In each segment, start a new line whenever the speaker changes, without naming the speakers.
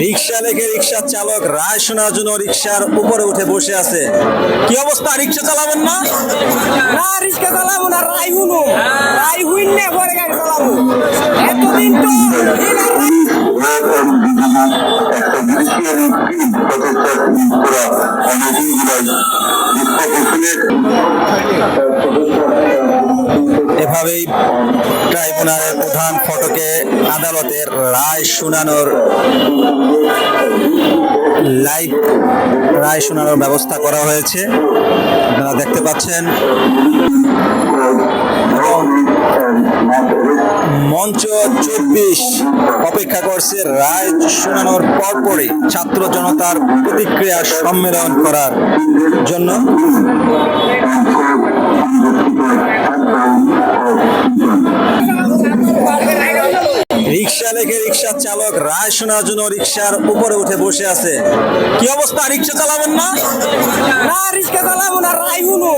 রিক্সা লেগে রিক্সার চালক রায় শোনার জন্য রিক্সার উপরে উঠে বসে আছে। কি অবস্থা? রিক্সা চালাবেন না?
না রিক্সা চালাবো না রাই হুনু। রাই হুইন নে পরে গাড়ি চালাবো। এতদিন তো
এভাবেই ট্রাইব্যুনালের প্রধান ফটকে আদালতের রায় শোনানোর লাইভ রায় শোনানোর ব্যবস্থা করা হয়েছে। আপনারা দেখতে পাচ্ছেন। মঞ্চ চব্বিশ অপেক্ষা করছে রায় শোনানোর পরপরই ছাত্র জনতার প্রতিক্রিয়া সম্মেলন করার জন্য। লেগে রিক্সার চালক রায় শোনার জন্য রিক্সার উপরে উঠে বসে আছে। কি অবস্থা? রিক্সা চালাবেন না?
না, রিক্সা চালাবো না রাই হুনু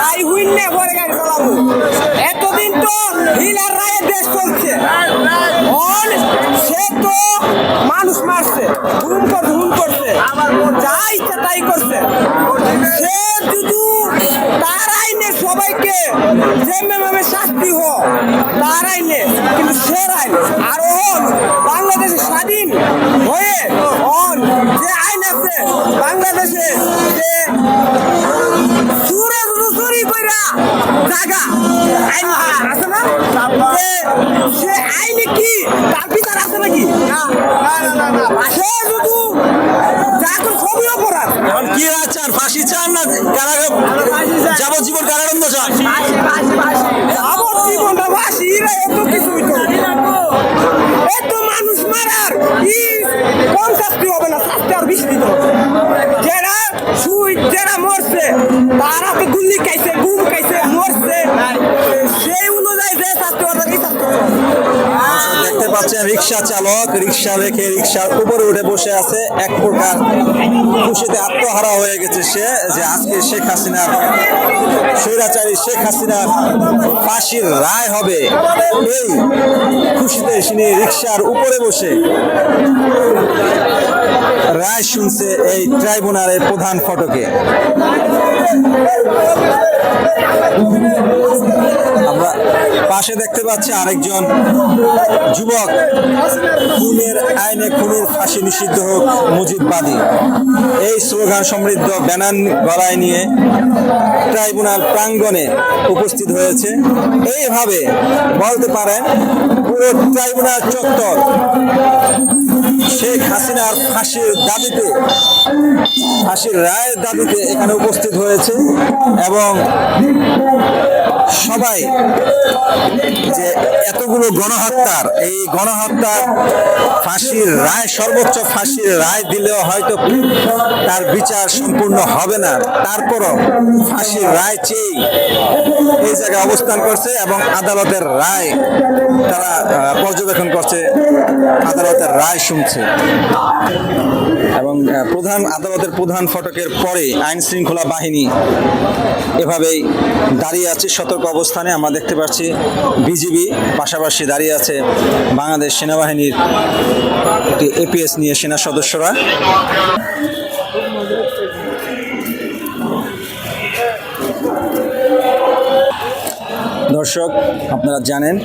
রাই হুইন পরে গাড়ি চালাবো। এতদিন তো হিলার রায়ের দেশ চলছে। সে তো মানুষ মারছে হুম করছে হুম করছে। যা ইচ্ছা তাই করছে। সে শুধু তার আইনে সবাইকে যেভাবে শাস্তি হ তার আইনে কিন্তু সে আইন আর আইনে কি? তার বিচার আছে নাকি? না। না না সে শুধু যা সবই অপরাধ।
এখন কি চান ফাঁসি চান না? কারাগার যাবজ্জীবন কারাদণ্ড চান?
যাবজ্জীবনটা বাসি এরা এত কিছু এত মানুষ মারার ই কম শাস্তি হবে না? শাস্তি আর বেশি দিত যারা
পাচ্ছেন রিক্সা চালক। রিক্সা রেখে রিক্সার উপরে উঠে বসে আছে। এক প্রকার খুশিতে আত্মহারা হয়ে গেছে সে, যে আজকে শেখ হাসিনার স্বৈরাচারী শেখ হাসিনার ফাঁসির রায় হবে। এই খুশিতে তিনি রিক্সার উপরে বসে রায় শুনছে এই ট্রাইব্যুনালের প্রধান ফটকে। আমরা পাশে দেখতে পাচ্ছি আরেকজন যুবক। খুনের আইনে খুনের ফাঁসি নিষিদ্ধ হোক, মুজিববাদী। এই স্লোগান সমৃদ্ধ ব্যানার গলায় নিয়ে ট্রাইব্যুনাল প্রাঙ্গণে উপস্থিত হয়েছে। এইভাবে বলতে পারেন, পুরো ট্রাইব্যুনাল চত্বর শেখ হাসিনার ফাঁসির দাবিতে ফাঁসির রায়ের দাবিতে এখানে উপস্থিত হয়েছে এবং সবাই যে এতগুলো গণহত্যার, এই গণহত্যার ফাঁসির রায়, সর্বোচ্চ ফাঁসির রায় দিলেও হয়তো তার বিচার সম্পূর্ণ হবে না। তারপরও ফাঁসির রায় চেয়েই এই জায়গায় অবস্থান করছে এবং আদালতের রায় তারা পর্যবেক্ষণ করছে, আদালতের রায় শুনছে। এবং প্রধান, আদালতের প্রধান ফটকের পরে আইন শৃঙ্খলা বাহিনী এভাবেই দাঁড়িয়ে আছে, সতর্ক অবস্থানে। আমরা দেখতে পাচ্ছি বিজিবি পাশাপাশি দাঁড়িয়ে আছে বাংলাদেশ সেনাবাহিনীর একটি এপিএস নিয়ে সেনা সদস্যরা। দর্শক, আপনারা জানেন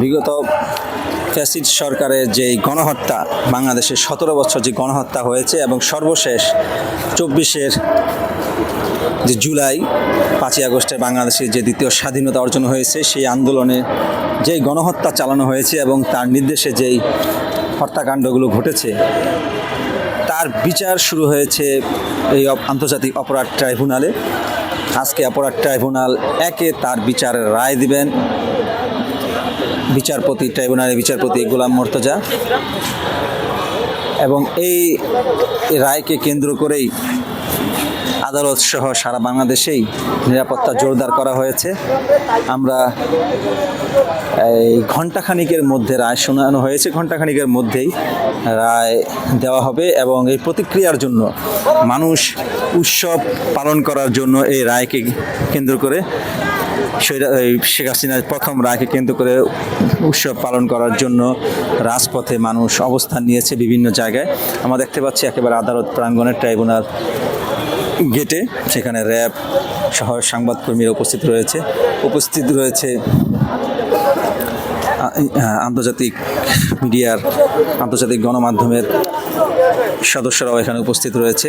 বিগত ফ্যাসিড সরকারের যে গণহত্যা, বাংলাদেশের সতেরো বছর যে গণহত্যা হয়েছে এবং সর্বশেষ চব্বিশের যে জুলাই, পাঁচই আগস্টে বাংলাদেশের যে দ্বিতীয় স্বাধীনতা অর্জন হয়েছে, সেই আন্দোলনে যেই গণহত্যা চালানো হয়েছে এবং তার নির্দেশে যেই হত্যাকাণ্ডগুলো ঘটেছে, তার বিচার শুরু হয়েছে এই আন্তর্জাতিক অপরাধ ট্রাইব্যুনালে। আজকে অপরাধ ট্রাইব্যুনাল একে তার বিচারের রায় দিবেন। বিচারপতি, ট্রাইব্যুনালের বিচারপতি গোলাম মর্তজা। এবং এই রায়কে কেন্দ্র করেই আদালত সহ সারা বাংলাদেশেই নিরাপত্তা জোরদার করা হয়েছে। আমরা এই ঘণ্টাখানিকের মধ্যে রায় শোনানো হয়েছে। ঘণ্টাখানিকের মধ্যেই রায় দেওয়া হবে এবং এই প্রতিক্রিয়ার জন্য মানুষ উৎসব পালন করার জন্য এই রায়কে কেন্দ্র করে শেখ হাসিনার প্রথম রায়কে কেন্দ্র করে উৎসব পালন করার জন্য রাজপথে মানুষ অবস্থান নিয়েছে বিভিন্ন জায়গায়। আমরা দেখতে পাচ্ছি একেবারে আদালত প্রাঙ্গণের ট্রাইব্যুনাল গেটে সেখানে র্যাব সহ সাংবাদকর্মীরা উপস্থিত রয়েছে। উপস্থিত রয়েছে আন্তর্জাতিক মিডিয়ার, আন্তর্জাতিক গণমাধ্যমের সদস্যরাও এখানে উপস্থিত রয়েছে।